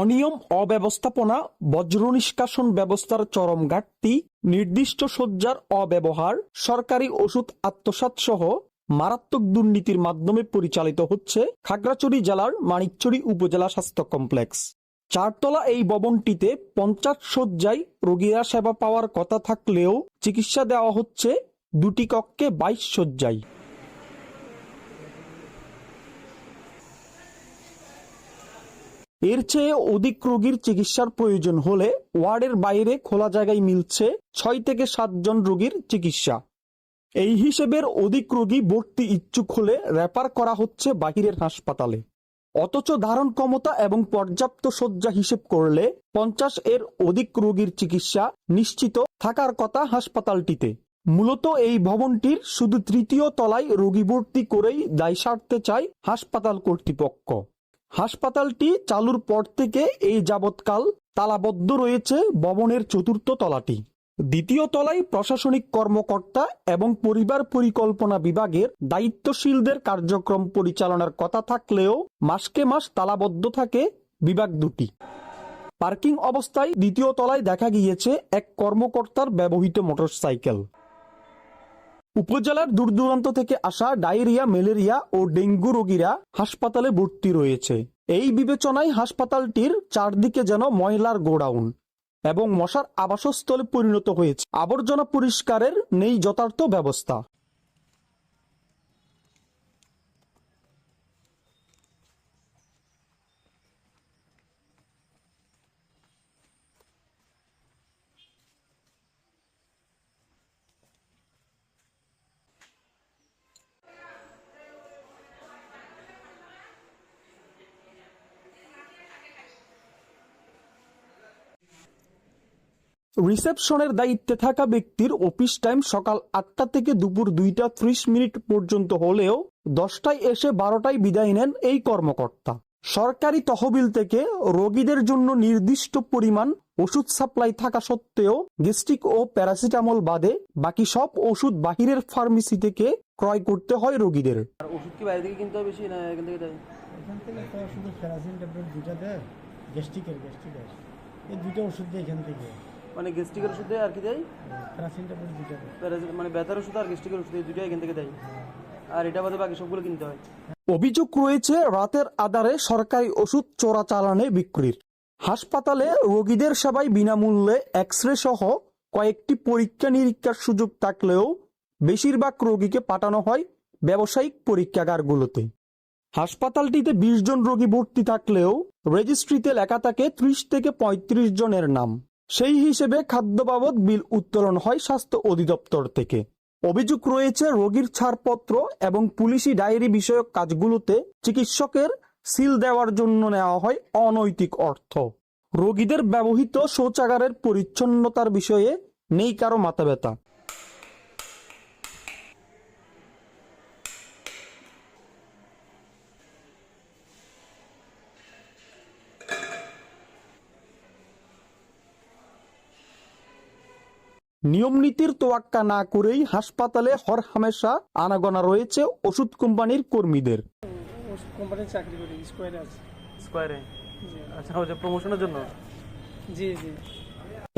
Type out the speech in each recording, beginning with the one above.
অনিয়ম, অব্যবস্থাপনা বজ্র নিষ্কাশন ব্যবস্থার চরম ঘাটতি, নির্দিষ্ট শয্যার অব্যবহার, সরকারি ওষুধ আত্মসাৎ সহ মারাত্মক দুর্নীতির মাধ্যমে পরিচালিত হচ্ছে খাগড়াছড়ি জেলার মানিকছড়ি উপজেলা স্বাস্থ্য কমপ্লেক্স। চারতলা এই ভবনটিতে পঞ্চাশ শয্যায় রোগীরা সেবা পাওয়ার কথা থাকলেও চিকিৎসা দেওয়া হচ্ছে দুটি কক্ষে বাইশ শয্যায়। এর চেয়ে অধিক রোগীর চিকিৎসার প্রয়োজন হলে ওয়ার্ডের বাইরে খোলা জায়গায় মিলছে ছয় থেকে সাতজন রোগীর চিকিৎসা। এই হিসেবের অধিক রোগী ভর্তি ইচ্ছুক হলে রেফার করা হচ্ছে বাহিরের হাসপাতালে। অথচ ধারণ ক্ষমতা এবং পর্যাপ্ত শয্যা হিসেব করলে পঞ্চাশ এর অধিক রোগীর চিকিৎসা নিশ্চিত থাকার কথা হাসপাতালটিতে। মূলত এই ভবনটির শুধু তৃতীয় তলায় রোগী ভর্তি করেই দায় সারতে চায় হাসপাতাল কর্তৃপক্ষ। হাসপাতালটি চালুর পর থেকে এই যাবৎকাল তালাবদ্ধ রয়েছে ভবনের চতুর্থ তলাটি। দ্বিতীয় তলায় প্রশাসনিক কর্মকর্তা এবং পরিবার পরিকল্পনা বিভাগের দায়িত্বশীলদের কার্যক্রম পরিচালনার কথা থাকলেও মাসকে মাস তালাবদ্ধ থাকে বিভাগ দুটি। পার্কিং অবস্থায় দ্বিতীয় তলায় দেখা গিয়েছে এক কর্মকর্তার ব্যবহৃত মোটরসাইকেল। উপজেলার দূর দূরান্ত থেকে আসা ডায়রিয়া, ম্যালেরিয়া ও ডেঙ্গু রোগীরা হাসপাতালে ভর্তি রয়েছে। এই বিবেচনায় হাসপাতালটির চারদিকে যেন ময়লার গোডাউন এবং মশার আবাসস্থলে পরিণত হয়েছে। আবর্জনা পরিষ্কারের নেই যথার্থ ব্যবস্থা। রিসেপশনের দায়িত্বে থাকা ব্যক্তির অফিস টাইম সকাল আটটা থেকে দুপুর দুইটা ত্রিশ মিনিট পর্যন্ত হলেও দশটায় এসে বারোটায় বিদায় নেন এই কর্মকর্তা। সরকারি তহবিল থেকে রোগীদের জন্য নির্দিষ্ট পরিমাণ ওষুধ সাপ্লাই থাকা সত্ত্বেও গ্যাস্ট্রিক ও প্যারাসিটামল বাদে বাকি সব ওষুধ বাহিরের ফার্মেসি থেকে ক্রয় করতে হয় রোগীদের। ওষুধ কি বাইরে থেকে কিনতে হয় বেশি না এখান থেকে এখান থেকে তো শুধু ফেরাসিন ট্যাবলেট দুটা দেয় গ্যাস্ট্রিকের গ্যাস্ট্রিকের। এই দুটো ওষুধ দেয় এখান থেকে। মানে গ্যাস্ট্রিকের ওষুধ আর কি দেয়? মানে ব্যথার ওষুধ আর গ্যাস্ট্রিকের ওষুধ এই দুটোই এখান থেকে দেয়। আর এটা বাদে বাকি সবগুলো কিনতে হয়। অভিযোগ রয়েছে রাতের আধারে সরকারি ওষুধ চোরাচালানে বিক্রির। হাসপাতালে রোগীদের সেবায় বিনামূল্যে এক্স রে সহ কয়েকটি পরীক্ষা নিরীক্ষার সুযোগ থাকলেও বেশিরভাগ রোগীকে পাঠানো হয় ব্যবসায়িক পরীক্ষাগারগুলোতে। হাসপাতালটিতে বিশ জন রোগী ভর্তি থাকলেও রেজিস্ট্রিতে লেখা থাকে ত্রিশ থেকে পঁয়ত্রিশ জনের নাম। সেই হিসেবে খাদ্য বাবদ বিল উত্তোলন হয় স্বাস্থ্য অধিদপ্তর থেকে। অভিযোগ রয়েছে, রোগীর ছাড়পত্র এবং পুলিশি ডায়েরি বিষয়ক কাজগুলোতে চিকিৎসকের সিল দেওয়ার জন্য নেওয়া হয় অনৈতিক অর্থ। রোগীদের ব্যবহৃত শৌচাগারের পরিচ্ছন্নতার বিষয়ে নেই কারও মাথা ব্যথা নিয়ম নীতির তোয়াক্কা না করেই হাসপাতালে হর হামেশা আনাগোনা রয়েছে ওষুধ কোম্পানির কর্মীদের। ওষুধ কোম্পানির চাকরি করি স্কোয়ারে আছে। স্কোয়ারে আচ্ছা ওই যে প্রমোশনের জন্য? জি জি।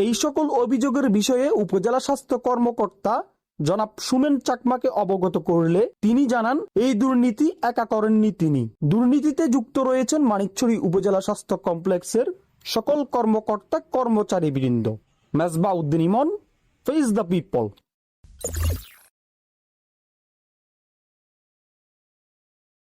এই সকল অভিযোগের বিষয়ে উপজেলা স্বাস্থ্য কর্মকর্তা জনাব সুমেন চাকমাকে অবগত করলে তিনি জানান এই দুর্নীতি একা করেননি তিনি। দুর্নীতিতে যুক্ত রয়েছেন মানিকছড়ি উপজেলা স্বাস্থ্য কমপ্লেক্সের সকল কর্মকর্তা কর্মচারী বৃন্দ মেজবা উদ্দিন ইমন Face the people.